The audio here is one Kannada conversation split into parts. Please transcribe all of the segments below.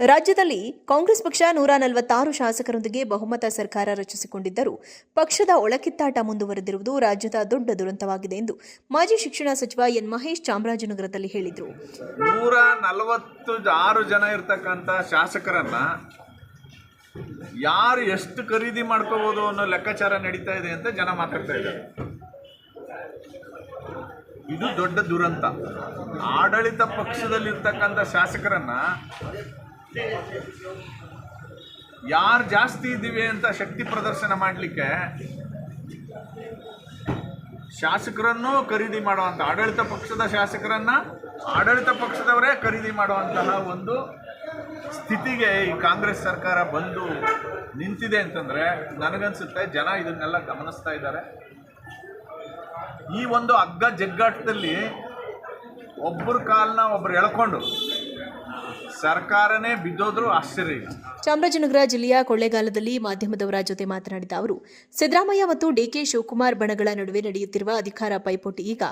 ರಾಜ್ಯದಲ್ಲಿ ಕಾಂಗ್ರೆಸ್ ಪಕ್ಷ ನೂರ ನಲವತ್ತಾರು ಶಾಸಕರೊಂದಿಗೆ ಬಹುಮತ ಸರ್ಕಾರ ರಚಿಸಿಕೊಂಡಿದ್ದರೂ ಪಕ್ಷದ ಒಳಕಿತ್ತಾಟ ಮುಂದುವರೆದಿರುವುದು ರಾಜ್ಯದ ದೊಡ್ಡ ದುರಂತವಾಗಿದೆ ಎಂದು ಮಾಜಿ ಶಿಕ್ಷಣ ಸಚಿವ ಎನ್ ಮಹೇಶ್ ಚಾಮರಾಜನಗರದಲ್ಲಿ ಹೇಳಿದರು. ನೂರ ನಲವತ್ತು ಆರು ಜನ ಇರತಕ್ಕಂಥ ಶಾಸಕರನ್ನ ಯಾರು ಎಷ್ಟು ಖರೀದಿ ಮಾಡ್ಕೋಬಹುದು ಅನ್ನೋ ಲೆಕ್ಕಾಚಾರ ನಡೀತಾ ಇದೆ ಅಂತ ಜನ ಮಾತಾಡ್ತಾ ಇದ್ದಾರೆ. ಇದು ದೊಡ್ಡ ದುರಂತ. ಆಡಳಿತ ಪಕ್ಷದಲ್ಲಿರ್ತಕ್ಕಂಥ ಶಾಸಕರನ್ನ ಯಾರು ಜಾಸ್ತಿ ಇದ್ದೀವಿ ಅಂತ ಶಕ್ತಿ ಪ್ರದರ್ಶನ ಮಾಡಲಿಕ್ಕೆ ಶಾಸಕರನ್ನು ಖರೀದಿ ಮಾಡುವಂಥ ಆಡಳಿತ ಪಕ್ಷದ ಶಾಸಕರನ್ನು ಆಡಳಿತ ಪಕ್ಷದವರೇ ಖರೀದಿ ಮಾಡುವಂತಹ ಒಂದು ಸ್ಥಿತಿಗೆ ಈ ಕಾಂಗ್ರೆಸ್ ಸರ್ಕಾರ ಬಂದು ನಿಂತಿದೆ ಅಂತಂದರೆ ನನಗನ್ಸುತ್ತೆ, ಜನ ಇದನ್ನೆಲ್ಲ ಗಮನಿಸ್ತಾ ಇದ್ದಾರೆ. ಈ ಒಂದು ಅಗ್ಗ ಜಗ್ಗಾಟದಲ್ಲಿ ಒಬ್ಬರ ಕಾಲನ್ನ ಒಬ್ರು ಎಳ್ಕೊಂಡು ಸರ್ಕಾರನೇ ಬಿದ್ದೋದ್ರೂ ಆಶ್ಚರ್ಯ ಇಲ್ಲ. ಚಾಮರಾಜನಗರ ಜಿಲ್ಲೆಯ ಕೊಳ್ಳೇಗಾಲದಲ್ಲಿ ಮಾಧ್ಯಮದವರ ಜೊತೆ ಮಾತನಾಡಿದ ಅವರು ಸಿದ್ದರಾಮಯ್ಯ ಮತ್ತು ಡಿಕೆ ಶಿವಕುಮಾರ್ ಬಣಗಳ ನಡುವೆ ನಡೆಯುತ್ತಿರುವ ಅಧಿಕಾರ ಪೈಪೋಟಿ ಈಗ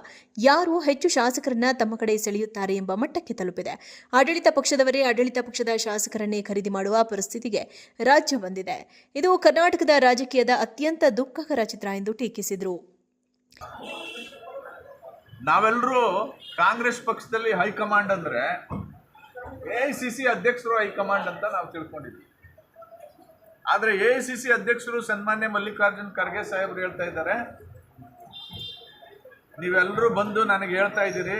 ಯಾರು ಹೆಚ್ಚು ಶಾಸಕರನ್ನ ತಮ್ಮ ಕಡೆ ಸೆಳೆಯುತ್ತಾರೆ ಎಂಬ ಮಟ್ಟಕ್ಕೆ ತಲುಪಿದೆ. ಆಡಳಿತ ಪಕ್ಷದವರೇ ಆಡಳಿತ ಪಕ್ಷದ ಶಾಸಕರನ್ನೇ ಖರೀದಿ ಮಾಡುವ ಪರಿಸ್ಥಿತಿಗೆ ರಾಜ್ಯ ಬಂದಿದೆ. ಇದು ಕರ್ನಾಟಕದ ರಾಜಕೀಯದ ಅತ್ಯಂತ ದುಃಖಕರ ಚಿತ್ರ ಎಂದು ಟೀಕಿಸಿದರು. ನಾವೆಲ್ಲರೂ ಕಾಂಗ್ರೆಸ್ ಪಕ್ಷದಲ್ಲಿ ಹೈಕಮಾಂಡ್ ಅಂದರೆ ಎ ಐ ಸಿ ಸಿ ಅಧ್ಯಕ್ಷರು ಹೈಕಮಾಂಡ್ ಅಂತ ನಾವು ತಿಳ್ಕೊಂಡಿದ್ವಿ. ಆದರೆ ಎ ಐ ಸಿ ಸಿ ಅಧ್ಯಕ್ಷರು ಸನ್ಮಾನ್ಯ ಮಲ್ಲಿಕಾರ್ಜುನ್ ಖರ್ಗೆ ಸಾಹೇಬರು ಹೇಳ್ತಾ ಇದ್ದಾರೆ ನೀವೆಲ್ಲರೂ ಬಂದು ನನಗೆ ಹೇಳ್ತಾ ಇದ್ದೀರಿ,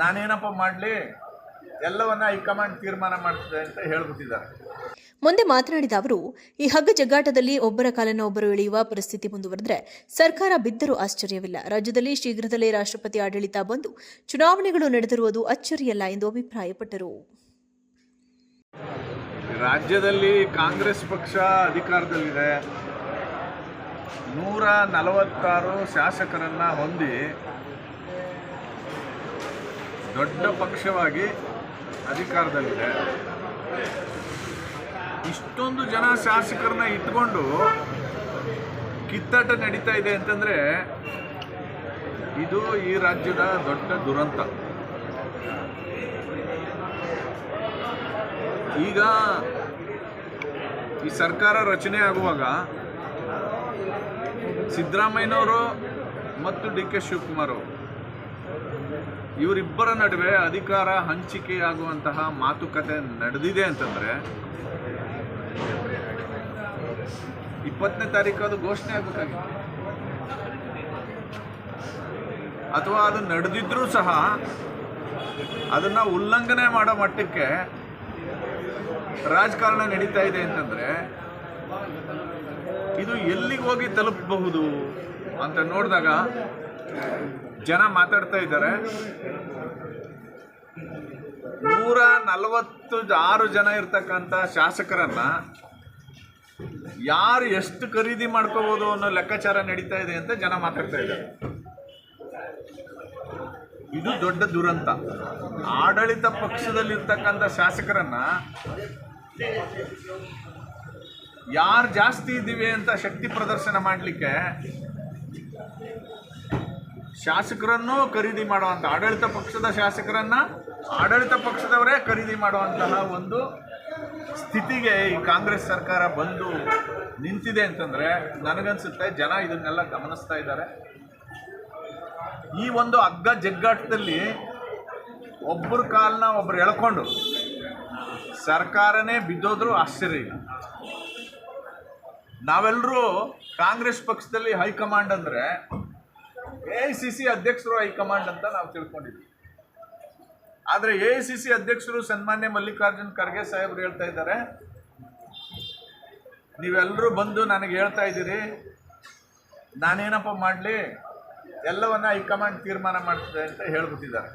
ನಾನೇನಪ್ಪ ಮಾಡಲಿ, ಎಲ್ಲವನ್ನ ಹೈಕಮಾಂಡ್ ತೀರ್ಮಾನ ಮಾಡ್ತದೆ ಅಂತ ಹೇಳ್ಬಿಟ್ಟಿದ್ದಾರೆ. ಮುಂದೆ ಮಾತನಾಡಿದ ಅವರು, ಈ ಹಗ್ಗ ಜಗ್ಗಾಟದಲ್ಲಿ ಒಬ್ಬರ ಕಾಲನ್ನು ಒಬ್ಬರು ಎಳೆಯುವ ಪರಿಸ್ಥಿತಿ ಮುಂದುವರೆದರೆ ಸರ್ಕಾರ ಬಿದ್ದರೂ ಆಶ್ಚರ್ಯವಿಲ್ಲ. ರಾಜ್ಯದಲ್ಲಿ ಶೀಘ್ರದಲ್ಲೇ ರಾಷ್ಟ್ರಪತಿ ಆಡಳಿತ ಬಂದು ಚುನಾವಣೆಗಳು ನಡೆದಿರುವುದು ಅಚ್ಚರಿಯಲ್ಲ ಎಂದು ಅಭಿಪ್ರಾಯಪಟ್ಟರು. ರಾಜ್ಯದಲ್ಲಿ ಕಾಂಗ್ರೆಸ್ ಪಕ್ಷ ಅಧಿಕಾರದಲ್ಲಿದೆ. ನೂರ ನಲವತ್ತಾರು ಶಾಸಕರನ್ನ ಹೊಂದಿ ದೊಡ್ಡ ಪಕ್ಷವಾಗಿ ಅಧಿಕಾರದಲ್ಲಿದೆ. ಇಷ್ಟೊಂದು ಜನ ಶಾಸಕರನ್ನ ಇಟ್ಕೊಂಡು ಕಿತ್ತಾಟ ನಡೀತಾ ಇದೆ ಅಂತಂದ್ರೆ ಇದು ಈ ರಾಜ್ಯದ ದೊಡ್ಡ ದುರಂತ. ಈಗ ಈ ಸರ್ಕಾರ ರಚನೆ ಆಗುವಾಗ ಸಿದ್ದರಾಮಯ್ಯನವರು ಮತ್ತು ಡಿ ಕೆ ಶಿವಕುಮಾರ್ ಇವರಿಬ್ಬರ ನಡುವೆ ಅಧಿಕಾರ ಹಂಚಿಕೆಯಾಗುವಂತಹ ಮಾತುಕತೆ ನಡೆದಿದೆ ಅಂತಂದ್ರೆ ಇಪ್ಪತ್ತನೇ ತಾರೀಕು ಅದು ಘೋಷಣೆ ಆಗಬೇಕಾಗಿತ್ತು. ಅಥವಾ ಅದು ನಡೆದಿದ್ರೂ ಸಹ ಅದನ್ನ ಉಲ್ಲಂಘನೆ ಮಾಡೋ ಮಟ್ಟಕ್ಕೆ ರಾಜಕಾರಣ ನಡೀತಾ ಇದೆ ಅಂತಂದ್ರೆ ಇದು ಎಲ್ಲಿಗೆ ಹೋಗಿ ತಲುಪಬಹುದು ಅಂತ ನೋಡಿದಾಗ ಜನ ಮಾತಾಡ್ತಾ ಇದ್ದಾರೆ. ನೂರ ನಲವತ್ತು ಆರು ಜನ ಇರ್ತಕ್ಕಂಥ ಶಾಸಕರನ್ನ ಯಾರು ಎಷ್ಟು ಖರೀದಿ ಮಾಡ್ಕೋಬೋದು ಅನ್ನೋ ಲೆಕ್ಕಾಚಾರ ನಡೀತಾ ಇದೆ ಅಂತ ಜನ ಮಾತಾಡ್ತಾ ಇದ್ದಾರೆ. ಇದು ದೊಡ್ಡ ದುರಂತ. ಆಡಳಿತ ಪಕ್ಷದಲ್ಲಿರ್ತಕ್ಕಂಥ ಶಾಸಕರನ್ನ ಯಾರು ಜಾಸ್ತಿ ಇದ್ದೀವಿ ಅಂತ ಶಕ್ತಿ ಪ್ರದರ್ಶನ ಮಾಡಲಿಕ್ಕೆ ಶಾಸಕರನ್ನು ಖರೀದಿ ಮಾಡುವಂಥ ಆಡಳಿತ ಪಕ್ಷದ ಶಾಸಕರನ್ನ ಆಡಳಿತ ಪಕ್ಷದವರೇ ಖರೀದಿ ಮಾಡುವಂತಹ ಒಂದು ಸ್ಥಿತಿಗೆ ಈ ಕಾಂಗ್ರೆಸ್ ಸರ್ಕಾರ ಬಂದು ನಿಂತಿದೆ ಅಂತಂದರೆ ನನಗನ್ಸುತ್ತೆ ಜನ ಇದನ್ನೆಲ್ಲ ಗಮನಿಸ್ತಾ ಇದ್ದಾರೆ. ಈ ಒಂದು ಅಗ್ಗ ಜಗ್ಗಾಟದಲ್ಲಿ ಒಬ್ಬರ ಕಾಲನ್ನ ಒಬ್ರು ಎಳ್ಕೊಂಡು ಸರ್ಕಾರನೇ ಬಿದ್ದೋದ್ರೂ ಆಶ್ಚರ್ಯ ಇಲ್ಲ. ನಾವೆಲ್ಲರೂ ಕಾಂಗ್ರೆಸ್ ಪಕ್ಷದಲ್ಲಿ ಹೈಕಮಾಂಡ್ ಅಂದರೆ ಎ ಐ ಸಿ ಸಿ ಅಧ್ಯಕ್ಷರು ಹೈಕಮಾಂಡ್ ಅಂತ ನಾವು ತಿಳ್ಕೊಂಡಿದ್ವಿ ಆದರೆ ಎ ಐ ಸಿ ಸಿ ಅಧ್ಯಕ್ಷರು ಸನ್ಮಾನ್ಯ ಮಲ್ಲಿಕಾರ್ಜುನ್ ಖರ್ಗೆ ಸಾಹೇಬ್ರು ಹೇಳ್ತಾ ಇದ್ದಾರೆ. ನೀವೆಲ್ಲರೂ ಬಂದು ನನಗೆ ಹೇಳ್ತಾ ಇದ್ದೀರಿ. ನಾನೇನಪ್ಪ ಮಾಡಲಿ? ಎಲ್ಲವನ್ನ ಹೈಕಮಾಂಡ್ ತೀರ್ಮಾನ ಮಾಡ್ತದೆ ಅಂತ ಹೇಳ್ಬಿಟ್ಟಿದ್ದಾರೆ.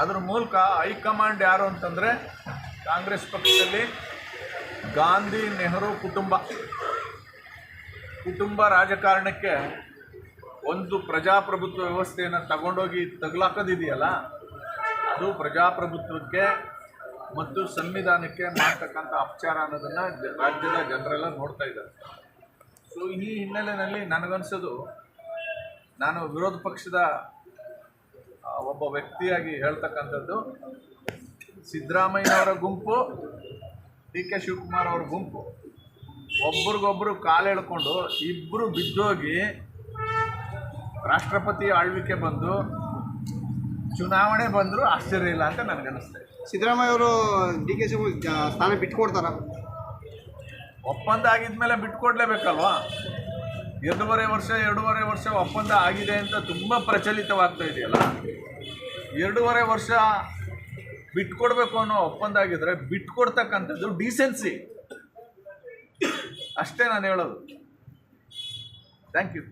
ಅದ್ರ ಮೂಲಕ ಹೈಕಮಾಂಡ್ ಯಾರು ಅಂತಂದರೆ ಕಾಂಗ್ರೆಸ್ ಪಕ್ಷದಲ್ಲಿ ಗಾಂಧಿ ನೆಹರು ಕುಟುಂಬ. ಕುಟುಂಬ ರಾಜಕಾರಣಕ್ಕೆ ಒಂದು ಪ್ರಜಾಪ್ರಭುತ್ವ ವ್ಯವಸ್ಥೆಯನ್ನು ತಗೊಂಡೋಗಿ ತಗಲಾಕೋದಿದೆಯಲ್ಲ? ಅದು ಪ್ರಜಾಪ್ರಭುತ್ವಕ್ಕೆ ಮತ್ತು ಸಂವಿಧಾನಕ್ಕೆ ಮಾಡ್ತಕ್ಕಂಥ ಅಪಚಾರ ಅನ್ನೋದನ್ನು ರಾಜ್ಯದ ಜನರೆಲ್ಲ ನೋಡ್ತಾ ಇದ್ದಾರೆ. ಸೊ ಈ ಹಿನ್ನೆಲೆಯಲ್ಲಿ ನನಗನ್ಸೋದು, ನಾನು ವಿರೋಧ ಪಕ್ಷದ ಒಬ್ಬ ವ್ಯಕ್ತಿಯಾಗಿ ಹೇಳ್ತಕ್ಕಂಥದ್ದು, ಸಿದ್ದರಾಮಯ್ಯನವರ ಗುಂಪು, ಡಿ ಕೆ ಶಿವಕುಮಾರ್ ಅವರ ಗುಂಪು. ಒಬ್ರಿಗೊಬ್ರು ಕಾಲು ಎಳ್ಕೊಂಡು ಇಬ್ಬರು ಬಿದ್ದೋಗಿ ರಾಷ್ಟ್ರಪತಿ ಆಳ್ವಿಕೆ ಬಂದು ಚುನಾವಣೆ ಬಂದರೂ ಆಶ್ಚರ್ಯ ಇಲ್ಲ ಅಂತ ನನಗನ್ನಿಸ್ತದೆ ಸಿದ್ದರಾಮಯ್ಯ ಅವರು ಡಿ ಕೆ ಶಿವಕುಮಾರ್ ಸ್ಥಾನ ಬಿಟ್ಕೊಡ್ತಾರ? ಒಪ್ಪಂದ ಆಗಿದ್ಮೇಲೆ ಬಿಟ್ಕೊಡ್ಲೇಬೇಕಲ್ವಾ? ಎರಡೂವರೆ ವರ್ಷ ಎರಡೂವರೆ ವರ್ಷ ಒಪ್ಪಂದ ಆಗಿದೆ ಅಂತ ತುಂಬ ಪ್ರಚಲಿತವಾಗ್ತಾ ಇದೆಯಲ್ಲ? ಎರಡೂವರೆ ವರ್ಷ ಬಿಟ್ಕೊಡ್ಬೇಕು ಅನ್ನೋ ಒಪ್ಪಂದ ಆಗಿದ್ರೆ ಬಿಟ್ಕೊಡ್ತಕ್ಕಂಥದ್ದು ಡೀಸೆನ್ಸಿ ಅಷ್ಟೇ ನಾನು ಹೇಳೋದು. Thank you